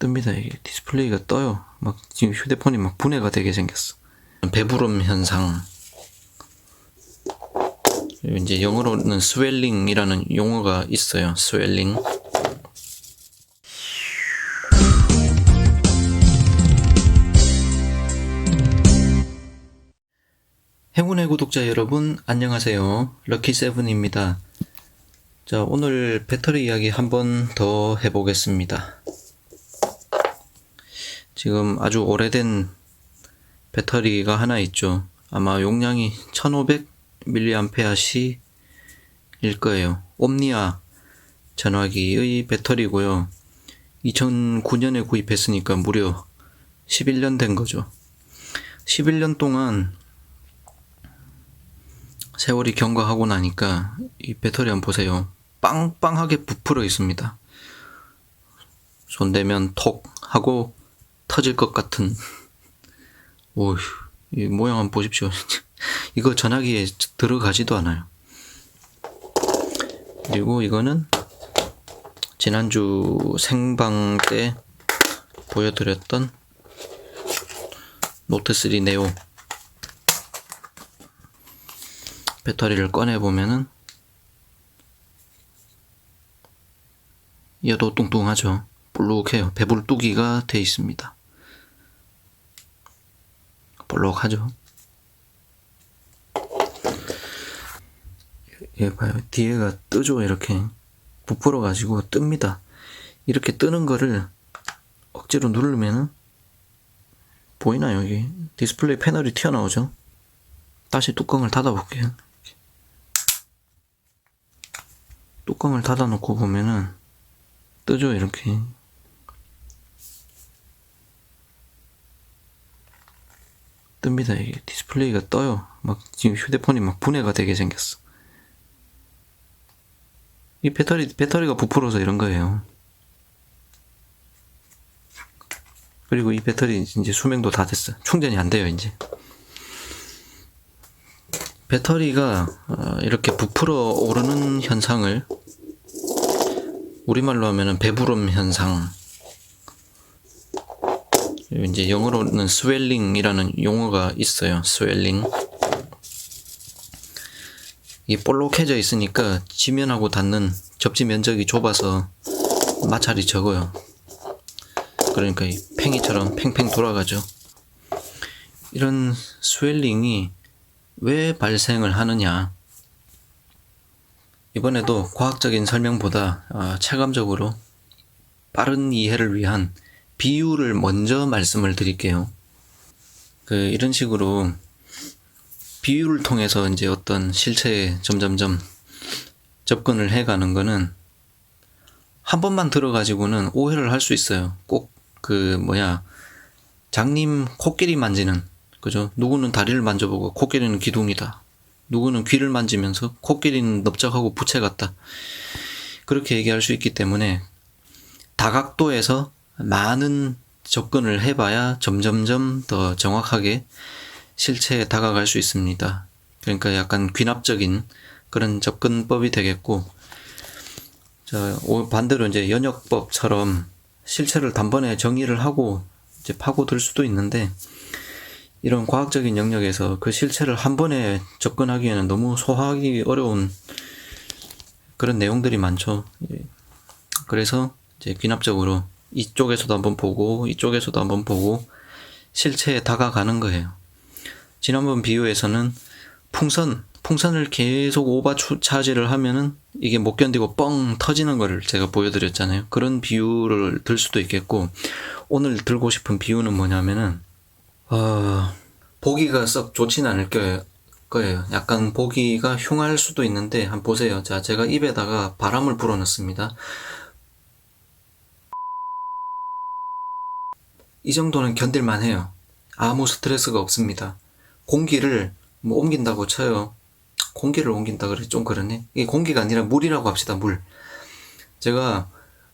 뜹니다. 이게 디스플레이가 떠요. 막 지금 휴대폰이 막 분해가 되게 생겼어. 배부름 현상. 이제 영어로는 스웰링이라는 용어가 있어요. 스웰링. 행운의 구독자 여러분, 안녕하세요. 럭키 세븐입니다. 자, 오늘 배터리 이야기 한 번 더 해보겠습니다. 지금 아주 오래된 배터리가 하나 있죠. 아마 용량이 1500mAh일 거예요. 옴니아 전화기의 배터리고요. 2009년에 구입했으니까 무려 11년 된 거죠. 11년 동안 세월이 경과하고 나니까 이 배터리 한번 보세요. 빵빵하게 부풀어 있습니다. 손대면 톡 하고 터질 것 같은 오휴 이 모양 한번 보십시오. 이거 전화기에 들어가지도 않아요. 그리고 이거는 지난주 생방 때 보여드렸던 노트3 네오 배터리를 꺼내 보면은 얘도 뚱뚱하죠. 볼록해요. 배불뚝이가 돼 있습니다. 볼록하죠. 얘 봐요. 뒤에가 뜨죠. 이렇게 부풀어 가지고 뜹니다. 이렇게 뜨는 거를 억지로 누르면은 보이나요? 여기 디스플레이 패널이 튀어나오죠. 다시 뚜껑을 닫아 볼게요. 뚜껑을 닫아 놓고 보면은 뜨죠 이렇게 뜹니다. 이게 디스플레이가 떠요. 막 지금 휴대폰이 막 분해가 되게 생겼어. 이 배터리 배터리가 부풀어서 이런 거예요. 그리고 이 배터리 이제 수명도 다 됐어 충전이 안 돼요 이제. 배터리가 어, 이렇게 부풀어 오르는 현상을 우리말로 하면은 배부름 현상. 이제 영어로는 스웰링이라는 용어가 있어요. 스웰링. 이게 볼록해져 있으니까 지면하고 닿는 접지 면적이 좁아서 마찰이 적어요. 그러니까 이 팽이처럼 팽팽 돌아가죠. 이런 스웰링이 왜 발생을 하느냐? 이번에도 과학적인 설명보다 어, 체감적으로 빠른 이해를 위한 비유를 먼저 말씀을 드릴게요. 그 이런 식으로 비유를 통해서 이제 어떤 실체에 점점점 접근을 해가는 거는 한 번만 들어가지고는 오해를 할 수 있어요. 꼭 그 뭐야 장님 코끼리 만지는 그죠? 누구는 다리를 만져보고 코끼리는 기둥이다. 누구는 귀를 만지면서 코끼리는 넓적하고 부채 같다. 그렇게 얘기할 수 있기 때문에 다각도에서 많은 접근을 해봐야 점점점 더 정확하게 실체에 다가갈 수 있습니다. 그러니까 약간 귀납적인 그런 접근법이 되겠고, 자, 반대로 이제 연역법처럼 실체를 단번에 정의를 하고 이제 파고들 수도 있는데, 이런 과학적인 영역에서 그 실체를 한 번에 접근하기에는 너무 소화하기 어려운 그런 내용들이 많죠. 예. 그래서 이제 귀납적으로 이쪽에서도 한번 보고 이쪽에서도 한번 보고 실체에 다가가는 거예요. 지난번 비유에서는 풍선, 풍선을 계속 오바 차지를 하면은 이게 못 견디고 뻥 터지는 거를 제가 보여드렸잖아요. 그런 비유를 들 수도 있겠고 오늘 들고 싶은 비유는 뭐냐면은 어, 보기가 썩 좋진 않을 거예요. 약간 보기가 흉할 수도 있는데 한번 보세요. 자, 제가 입에다가 바람을 불어넣습니다. 이 정도는 견딜만 해요. 아무 스트레스가 없습니다. 공기를 뭐 옮긴다고 쳐요. 공기를 옮긴다 그래 좀 그러네. 이게 공기가 아니라 물이라고 합시다. 물. 제가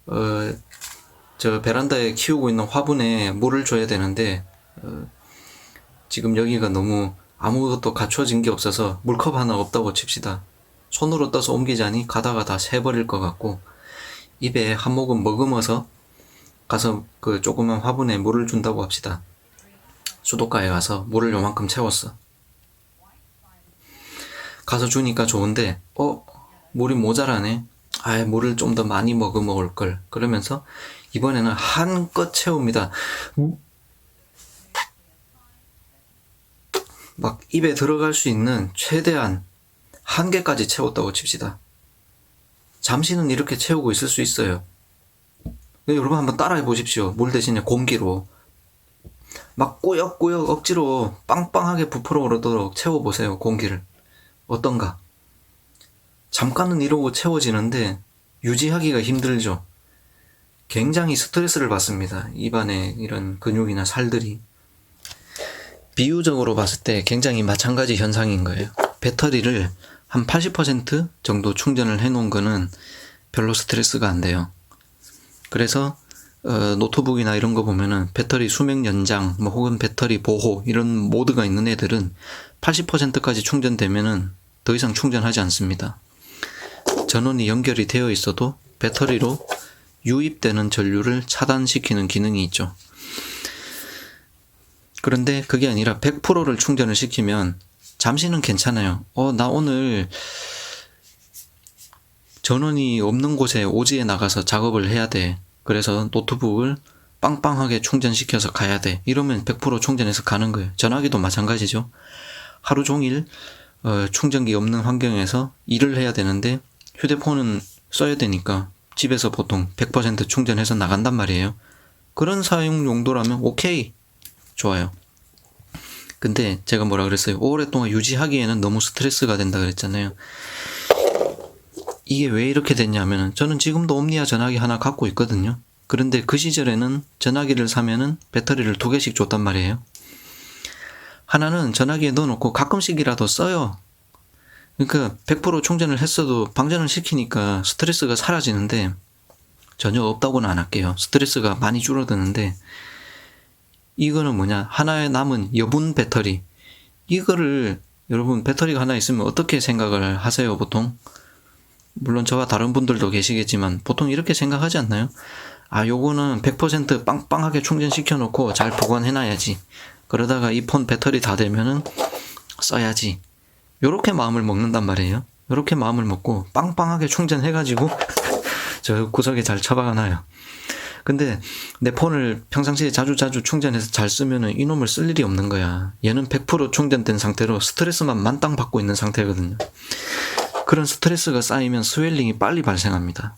어, 저 베란다에 키우고 있는 화분에 물을 줘야 되는데 어, 지금 여기가 너무 아무것도 갖춰진 게 없어서 물컵 하나 없다고 칩시다. 손으로 떠서 옮기자니 가다가 다 새버릴 것 같고 입에 한 모금 머금어서 가서 그 조그만 화분에 물을 준다고 합시다. 수도가에 가서 물을 요만큼 채웠어. 가서 주니까 좋은데, 어, 물이 모자라네. 아, 물을 좀 더 많이 먹어 먹을 걸. 그러면서 이번에는 한껏 채웁니다. 막 입에 들어갈 수 있는 최대한 한 개까지 채웠다고 칩시다. 잠시는 이렇게 채우고 있을 수 있어요. 근데 여러분 한번 따라해 보십시오. 물 대신에 공기로. 막 꾸역꾸역 억지로 빵빵하게 부풀어 오르도록 채워보세요. 공기를. 어떤가? 잠깐은 이러고 채워지는데 유지하기가 힘들죠. 굉장히 스트레스를 받습니다. 입안에 이런 근육이나 살들이. 비유적으로 봤을 때 굉장히 마찬가지 현상인 거예요. 배터리를 한 80% 정도 충전을 해 놓은 거는 별로 스트레스가 안 돼요. 그래서 어, 노트북이나 이런 거 보면은 배터리 수명 연장, 뭐 혹은 배터리 보호 이런 모드가 있는 애들은 80%까지 충전되면은 더 이상 충전하지 않습니다. 전원이 연결이 되어 있어도 배터리로 유입되는 전류를 차단시키는 기능이 있죠. 그런데 그게 아니라 100%를 충전을 시키면 잠시는 괜찮아요. 어, 나 오늘 전원이 없는 곳에 오지에 나가서 작업을 해야 돼. 그래서 노트북을 빵빵하게 충전시켜서 가야 돼. 이러면 100% 충전해서 가는 거예요. 전화기도 마찬가지죠. 하루 종일 어, 충전기 없는 환경에서 일을 해야 되는데 휴대폰은 써야 되니까 집에서 보통 100% 충전해서 나간단 말이에요. 그런 사용 용도라면 오케이. 좋아요. 근데 제가 뭐라 그랬어요? 오랫동안 유지하기에는 너무 스트레스가 된다 그랬잖아요. 이게 왜 이렇게 됐냐면은 저는 지금도 옴니아 전화기 하나 갖고 있거든요. 그런데 그 시절에는 전화기를 사면은 배터리를 두 개씩 줬단 말이에요. 하나는 전화기에 넣어놓고 가끔씩이라도 써요. 그러니까 100% 충전을 했어도 방전을 시키니까 스트레스가 사라지는데 전혀 없다고는 안 할게요. 스트레스가 많이 줄어드는데 이거는 뭐냐 하나의 남은 여분 배터리 이거를 여러분 배터리가 하나 있으면 어떻게 생각을 하세요 보통 물론 저와 다른 분들도 계시겠지만 보통 이렇게 생각하지 않나요? 아 요거는 100% 빵빵하게 충전시켜 놓고 잘 보관해 놔야지 그러다가 이 폰 배터리 다 되면은 써야지 요렇게 마음을 먹는단 말이에요 요렇게 마음을 먹고 빵빵하게 충전해 가지고 저 구석에 잘 처박아 놔요 근데 내 폰을 평상시에 자주자주 충전해서 잘 쓰면은 이놈을 쓸 일이 없는 거야. 얘는 100% 충전된 상태로 스트레스만 만땅 받고 있는 상태거든요. 그런 스트레스가 쌓이면 스웰링이 빨리 발생합니다.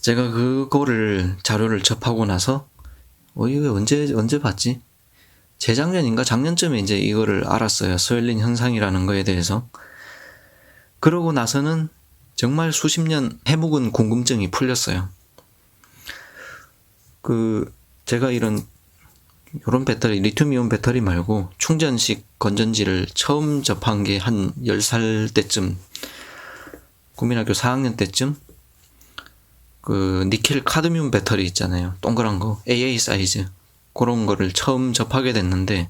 제가 그거를 자료를 접하고 나서 어 이거 언제 언제 봤지? 재작년인가 작년쯤에 이제 이거를 알았어요. 스웰링 현상이라는 거에 대해서. 그러고 나서는 정말 수십 년 해묵은 궁금증이 풀렸어요. 그 제가 이런 이런 배터리 리튬이온 배터리 말고 충전식 건전지를 처음 접한 게 한 10살 때쯤 국민학교 4학년 때쯤 그 니켈 카드뮴 배터리 있잖아요. 동그란 거 AA 사이즈 그런 거를 처음 접하게 됐는데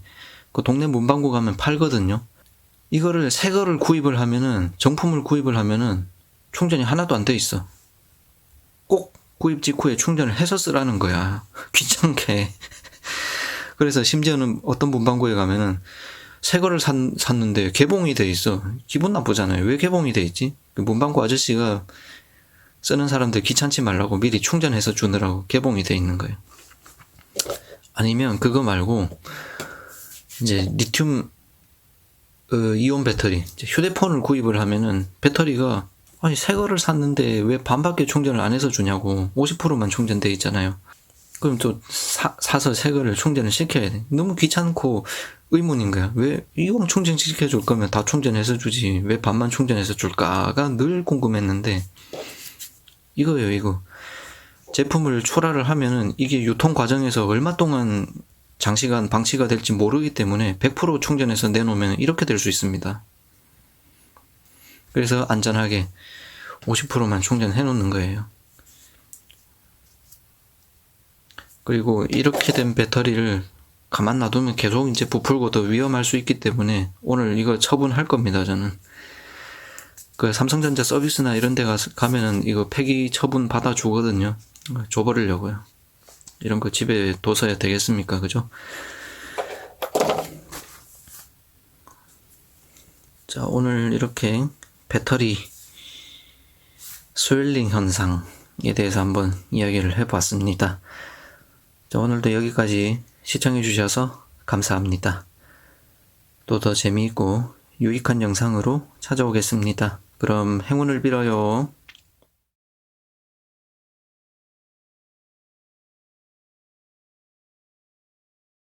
그 동네 문방구 가면 팔거든요. 이거를 새 거를 구입을 하면은 정품을 구입을 하면은 충전이 하나도 안 돼 있어. 꼭 구입 직후에 충전을 해서 쓰라는 거야. 귀찮게. 그래서 심지어는 어떤 문방구에 가면은 새 거를 샀, 샀는데 개봉이 돼 있어. 기분 나쁘잖아요. 왜 개봉이 돼 있지? 그 문방구 아저씨가 쓰는 사람들 귀찮지 말라고 미리 충전해서 주느라고 개봉이 돼 있는 거예요. 아니면 그거 말고 이제 리튬 어, 이온 배터리 휴대폰을 구입을 하면은 배터리가 아니 새 거를 샀는데 왜 반밖에 충전을 안 해서 주냐고 50%만 충전돼 있잖아요. 그럼 또 사, 사서 새 거를 충전을 시켜야 돼. 너무 귀찮고 의문인 거야. 왜 이건 충전 시켜 줄 거면 다 충전해서 주지. 왜 반만 충전해서 줄까가 늘 궁금했는데 이거예요, 이거. 제품을 출하를 하면은 이게 유통 과정에서 얼마 동안 장시간 방치가 될지 모르기 때문에 100% 충전해서 내놓으면 이렇게 될 수 있습니다. 그래서 안전하게 50%만 충전해 놓는 거예요. 그리고 이렇게 된 배터리를 가만 놔두면 계속 이제 부풀고 더 위험할 수 있기 때문에 오늘 이거 처분할 겁니다, 저는. 그 삼성전자 서비스나 이런 데 가, 가면은 이거 폐기 처분 받아 주거든요. 줘버리려고요. 이런 거 집에 둬서야 되겠습니까? 그죠? 자, 오늘 이렇게 배터리 스웰링 현상에 대해서 한번 이야기를 해봤습니다. 자, 오늘도 여기까지 시청해주셔서 감사합니다. 또 더 재미있고 유익한 영상으로 찾아오겠습니다. 그럼 행운을 빌어요.